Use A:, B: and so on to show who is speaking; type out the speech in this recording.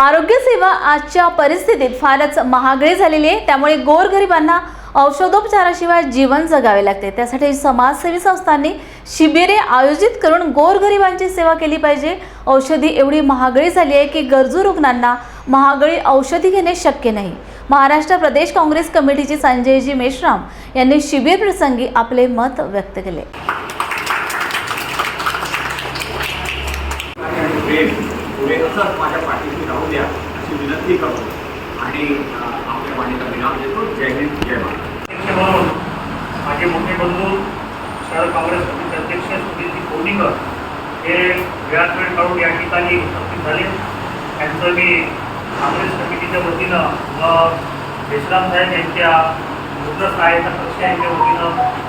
A: आरोग्य सेवा आजच्या परिस्थितीत फारच महागडी झालेली आहे. त्यामुळे गोरगरिबांना औषधोपचाराशिवाय जीवन जगावे लागते. त्यासाठी समाजसेवी संस्थांनी शिबिरे आयोजित करून गोरगरिबांची सेवा केली पाहिजे. औषधी एवढी महागडी झाली आहे की गरजू रुग्णांना महागडी औषधी घेणे शक्य नाही. महाराष्ट्र प्रदेश काँग्रेस कमिटीचे संजयजी मेश्राम यांनी शिबिर प्रसंगी आपले मत व्यक्त केले.
B: पुढे असंच माझ्या पाठीशी राहू द्या अशी विनंती करतो. आणि आपल्या वाणीला विराम देतो जय हिंद जय महाराष्ट्र
C: म्हणून माझे मोठे बंधू शहर काँग्रेस समिती अध्यक्ष सुनीलजी कोणीकर हे वेळात वेळ काढून या ठिकाणी उपस्थित झाले. त्यांचं मी काँग्रेस समितीच्या वतीनं व देशराम साहेब यांच्या रुग्ण सहायता कक्ष यांच्या वतीनं